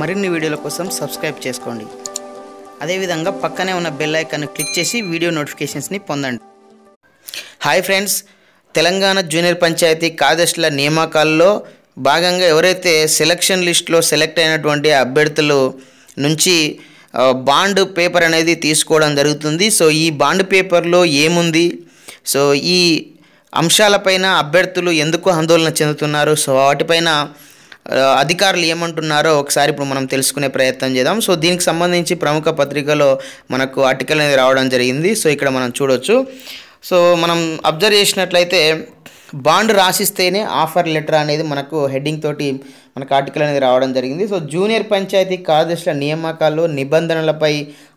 మరిన్ని వీడియోల కోసం సబ్స్క్రైబ్ చేసుకోండి. అదేవిధంగా పక్కనే ఉన్న బెల్ ఐకాన్ క్లిక్ చేసి వీడియో నోటిఫికేషన్స్ని పొందండి. Hi friends Telangana junior panchayat కార్యదర్శుల నియామకాల్లో భాగంగా ఎవరైతే సెలక్షన్ లిస్ట్లో సెలెక్ట్ అయినటువంటి అభ్యర్థులు నుంచి బాండ్ పేపర్ అనేది తీసుకోవడం జరుగుతుంది. సో ఈ బాండ్ పేపర్లో ఏముంది? సో ఈ అంశాలపైన అభ్యర్థులు ఎందుకు ఆందోళన చెందుతున్నారు? సో వాటిపైన అధికారులు ఏమంటున్నారో ఒకసారి ఇప్పుడు మనం తెలుసుకునే ప్రయత్నం చేద్దాం. సో దీనికి సంబంధించి ప్రముఖ పత్రికలో మనకు ఆర్టికల్ అనేది రావడం జరిగింది. సో ఇక్కడ మనం చూడొచ్చు. సో మనం అబ్జర్వ్ చేసినట్లయితే బాండ్ రాసిస్తేనే ఆఫర్ లెటర్ అనేది మనకు హెడ్డింగ్ తోటి మనకు ఆర్టికల్ అనేది రావడం జరిగింది. సో జూనియర్ పంచాయతీ కార్యదర్శుల నియామకాలు నిబంధనలపై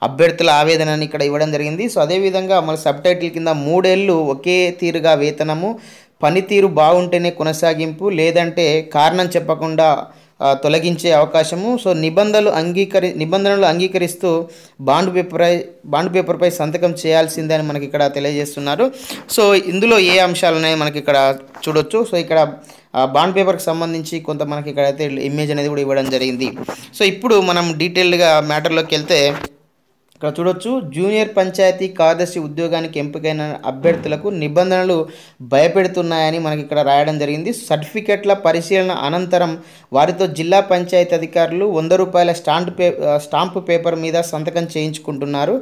అభ్యర్థుల ఆవేదనని ఇక్కడ ఇవ్వడం జరిగింది. సో అదేవిధంగా మన సబ్ టైటిల్ కింద మూడేళ్ళు ఒకే తీరుగా వేతనము పనితీరు బాగుంటేనే కొనసాగింపు లేదంటే కారణం చెప్పకుండా తొలగించే అవకాశము. సో నిబంధనలు అంగీకరి నిబంధనలు అంగీకరిస్తూ బాండ్ పేపర్పై బాండ్ పేపర్పై సంతకం చేయాల్సిందే అని మనకి ఇక్కడ తెలియజేస్తున్నారు. సో ఇందులో ఏ అంశాలు ఉన్నాయి మనకి ఇక్కడ చూడొచ్చు. సో ఇక్కడ బాండ్ పేపర్కి సంబంధించి కొంత మనకి ఇక్కడ అయితే ఇమేజ్ అనేది కూడా ఇవ్వడం జరిగింది. సో ఇప్పుడు మనం డీటెయిల్డ్గా మ్యాటర్లోకి వెళ్తే ఇక్కడ చూడొచ్చు జూనియర్ పంచాయతీ కార్యదర్శి ఉద్యోగానికి ఎంపికైన అభ్యర్థులకు నిబంధనలు భయపెడుతున్నాయని మనకి ఇక్కడ రాయడం జరిగింది. సర్టిఫికెట్ల పరిశీలన అనంతరం వారితో జిల్లా పంచాయతీ అధికారులు వంద రూపాయల స్టాండ్ పే స్టాంపు పేపర్ మీద సంతకం చేయించుకుంటున్నారు.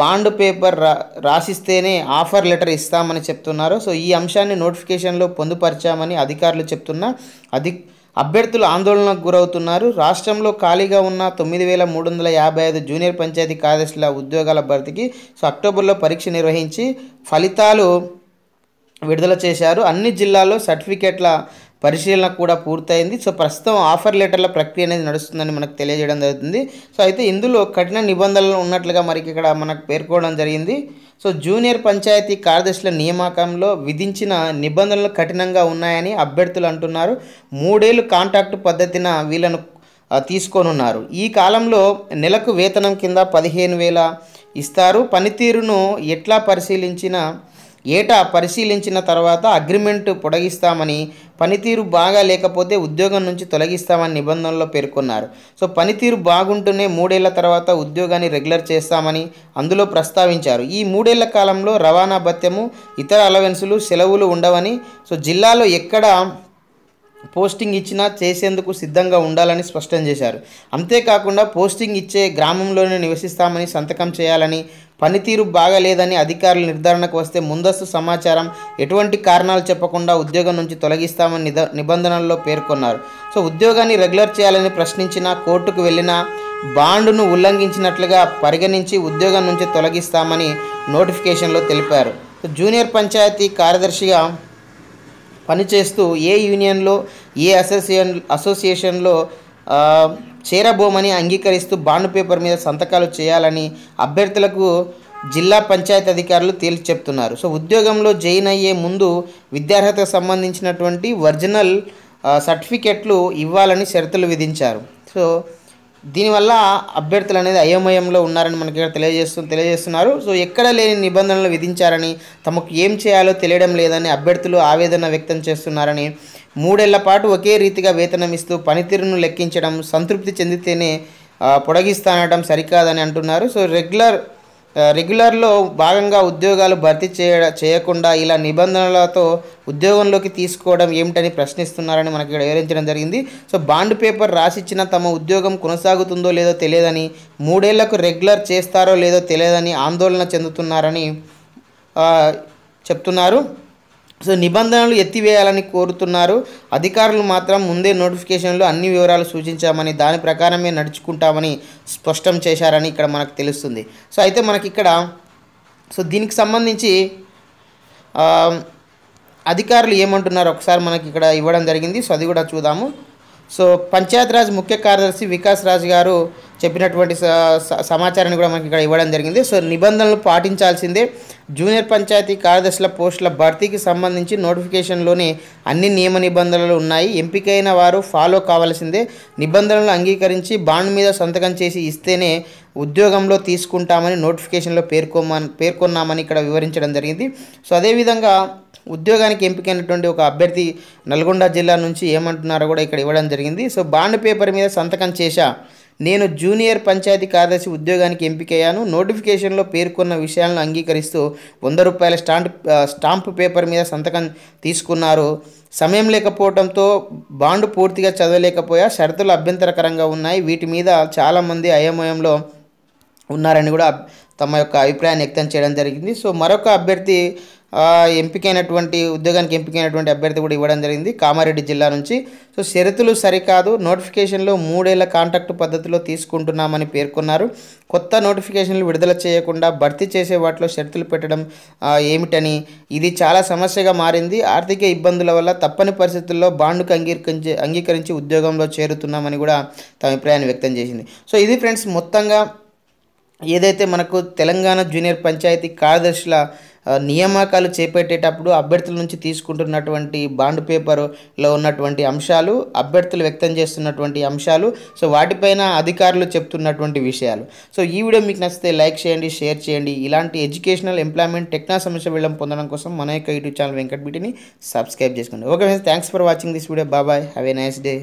బాండ్ పేపర్ రా రాసిస్తేనే ఆఫర్ లెటర్ ఇస్తామని చెప్తున్నారు. సో ఈ అంశాన్ని నోటిఫికేషన్లో పొందుపరిచామని అధికారులు చెప్తున్నా అధి అభ్యర్థులు ఆందోళనకు గురవుతున్నారు. రాష్ట్రంలో ఖాళీగా ఉన్న తొమ్మిది వేల మూడు వందల యాభై ఐదు జూనియర్ పంచాయతీ కార్యదర్శుల ఉద్యోగాల భర్తీకి సో అక్టోబర్లో పరీక్ష నిర్వహించి ఫలితాలు విడుదల చేశారు. అన్ని జిల్లాల్లో సర్టిఫికేట్ల పరిశీలన కూడా పూర్తయింది. సో ప్రస్తుతం ఆఫర్ లెటర్ల ప్రక్రియ అనేది నడుస్తుందని మనకు తెలియజేయడం జరుగుతుంది. సో అయితే ఇందులో కఠిన నిబంధనలు ఉన్నట్లుగా మనకి ఇక్కడ మనకు పేర్కోవడం జరిగింది. సో జూనియర్ పంచాయతీ కార్యదర్శుల నియామకంలో విధించిన నిబంధనలు కఠినంగా ఉన్నాయని అభ్యర్థులు అంటున్నారు. మూడేళ్ళు కాంట్రాక్ట్ పద్ధతిన వీళ్ళను తీసుకోనున్నారు. ఈ కాలంలో నెలకు వేతనం కింద పదిహేను వేల ఇస్తారు. పనితీరును ఎట్లా పరిశీలించినా ఏటా పరిశీలించిన తర్వాత అగ్రిమెంట్ పొడిగిస్తామని పనితీరు బాగా లేకపోతే ఉద్యోగం నుంచి తొలగిస్తామని నిబంధనలో పేర్కొన్నారు. సో పనితీరు బాగుంటూనే మూడేళ్ళ తర్వాత ఉద్యోగాన్ని రెగ్యులర్ చేస్తామని అందులో ప్రస్తావించారు. ఈ మూడేళ్ళ కాలంలో రవాణా భత్యము ఇతర అలవెన్సులు సెలవులు ఉండవని సో జిల్లాలో ఎక్కడ పోస్టింగ్ ఇచ్చినా చేసేందుకు సిద్ధంగా ఉండాలని స్పష్టం చేశారు. అంతేకాకుండా పోస్టింగ్ ఇచ్చే గ్రామంలోనే నివసిస్తామని సంతకం చేయాలని పనితీరు బాగాలేదని అధికారులు నిర్ధారణకు వస్తే ముందస్తు సమాచారం ఎటువంటి కారణాలు చెప్పకుండా ఉద్యోగం నుంచి తొలగిస్తామని నిద నిబంధనల్లో పేర్కొన్నారు. సో ఉద్యోగాన్ని రెగ్యులర్ చేయాలని ప్రశ్నించిన కోర్టుకు వెళ్ళిన బాండును ఉల్లంఘించినట్లుగా పరిగణించి ఉద్యోగం నుంచి తొలగిస్తామని నోటిఫికేషన్లో తెలిపారు. సో జూనియర్ పంచాయతీ కార్యదర్శిగా పనిచేస్తూ ఏ యూనియన్లో ఏ అసోసియేషన్ అసోసియేషన్లో చేరబోమని అంగీకరిస్తూ బాండ్ పేపర్ మీద సంతకాలు చేయాలని అభ్యర్థులకు జిల్లా పంచాయతీ అధికారులు తేల్చి చెప్తున్నారు. సో ఉద్యోగంలో జాయిన్ అయ్యే ముందు విద్యార్హతకు సంబంధించినటువంటి ఒరిజినల్ సర్టిఫికెట్లు ఇవ్వాలని షరతులు విధించారు. సో దీనివల్ల అభ్యర్థులు అనేది అయోమయంలో ఉన్నారని మనకి ఇక్కడ తెలియజేస్తూ తెలియజేస్తున్నారు. సో ఎక్కడ లేని నిబంధనలు విధించారని తమకు ఏం చేయాలో తెలియడం లేదని అభ్యర్థులు ఆవేదన వ్యక్తం చేస్తున్నారని మూడేళ్ళ పాటు ఒకే రీతిగా వేతనం ఇస్తూ పనితీరును లెక్కించడం సంతృప్తి చెందితేనే పొడగిస్తానడం సరికాదని అంటున్నారు. సో రెగ్యులర్ రెగ్యులర్లో భాగంగా ఉద్యోగాలు భర్తీ చేయ చేయకుండా ఇలా నిబంధనలతో ఉద్యోగంలోకి తీసుకోవడం ఏమిటని ప్రశ్నిస్తున్నారని మనకి ఇక్కడ వివరించడం జరిగింది. సో బాండ్ పేపర్ రాసిచ్చిన తమ ఉద్యోగం కొనసాగుతుందో లేదో తెలియదని మూడేళ్ళకు రెగ్యులర్ చేస్తారో లేదో తెలియదని ఆందోళన చెందుతున్నారని చెప్తున్నారు. సో నిబంధనలు ఎత్తివేయాలని కోరుతున్నారు. అధికారులు మాత్రం ముందే నోటిఫికేషన్లో అన్ని వివరాలు సూచించామని దాని ప్రకారమే నడుచుకుంటామని స్పష్టం చేశారని ఇక్కడ మనకు తెలుస్తుంది. సో అయితే మనకి ఇక్కడ సో దీనికి సంబంధించి అధికారులు ఏమంటున్నారు ఒకసారి మనకి ఇక్కడ ఇవ్వడం జరిగింది. సో అది కూడా చూద్దాము. సో పంచాయతీరాజ్ ముఖ్య కార్యదర్శి వికాస్ రాజ్ గారు చెప్పినటువంటి స- స- సమాచారాన్ని కూడా మనకి ఇక్కడ ఇవ్వడం జరిగింది. సో నిబంధనలు పాటించాల్సిందే. జూనియర్ పంచాయతీ కార్యదర్శుల పోస్టుల భర్తీకి సంబంధించి నోటిఫికేషన్లోనే అన్ని నియమ నిబంధనలు ఉన్నాయి. ఎంపికైన వారు ఫాలో కావాల్సిందే. నిబంధనలు అంగీకరించి బాండ్ మీద సంతకం చేసి ఇస్తేనే ఉద్యోగంలో తీసుకుంటామని నోటిఫికేషన్లో పేర్కొమ్మని పేర్కొన్నామని ఇక్కడ వివరించడం జరిగింది. సో అదేవిధంగా ఉద్యోగానికి ఎంపికైనటువంటి ఒక అభ్యర్థి నల్గొండ జిల్లా నుంచి ఏమంటున్నారో కూడా ఇక్కడ ఇవ్వడం జరిగింది. సో బాండ్ పేపర్ మీద సంతకం చేశా. నేను జూనియర్ పంచాయతీ కార్యదర్శి ఉద్యోగానికి ఎంపికయ్యాను. నోటిఫికేషన్లో పేర్కొన్న విషయాలను అంగీకరిస్తూ వంద రూపాయల స్టాంప్ స్టాంప్ పేపర్ మీద సంతకం తీసుకున్నారు. సమయం లేకపోవడంతో బాండ్ పూర్తిగా చదవలేకపోయా. షరతులు అభ్యంతరకరంగా ఉన్నాయి. వీటి మీద చాలామంది అయోమయంలో ఉన్నారని కూడా తమ యొక్క అభిప్రాయాన్ని వ్యక్తం చేయడం జరిగింది. సో మరొక అభ్యర్థి ఎంపికైనటువంటి ఉద్యోగానికి ఎంపికైనటువంటి అభ్యర్థి కూడా ఇవ్వడం జరిగింది కామారెడ్డి జిల్లా నుంచి. సో షరతులు సరికాదు. నోటిఫికేషన్లో మూడేళ్ళ కాంట్రాక్ట్ పద్ధతిలో తీసుకుంటున్నామని పేర్కొన్నారు. కొత్త నోటిఫికేషన్లు విడుదల చేయకుండా భర్తీ చేసే వాటిలో షరతులు పెట్టడం ఏమిటని ఇది చాలా సమస్యగా మారింది. ఆర్థిక ఇబ్బందుల వల్ల తప్పని పరిస్థితుల్లో బాండుకు అంగీకరించి అంగీకరించి ఉద్యోగంలో చేరుతున్నామని కూడా తమ అభిప్రాయాన్ని వ్యక్తం చేసింది. సో ఇది ఫ్రెండ్స్ మొత్తంగా ఏదైతే మనకు తెలంగాణ జూనియర్ పంచాయతీ కార్యదర్శుల నియామకాలు చేపట్టేటప్పుడు అభ్యర్థుల నుంచి తీసుకుంటున్నటువంటి బాండ్ పేపర్లో ఉన్నటువంటి అంశాలు అభ్యర్థులు వ్యక్తం చేస్తున్నటువంటి అంశాలు సో వాటిపైన అధికారులు చెప్తున్నటువంటి విషయాలు. సో ఈ వీడియో మీకు నచ్చితే లైక్ చేయండి షేర్ చేయండి. ఇలాంటి ఎడ్యుకేషనల్ ఎంప్లాయ్మెంట్ టెక్నా సమస్య వెళ్ళం పొందడం కోసం మన యొక్క యూట్యూబ్ ఛానల్ వెంకట్ బీటీని సబ్స్క్రైబ్ చేసుకోండి. Okay friends thanks for watching this video బాబాయ్ హ్యావ్ ఏ నైస్ డే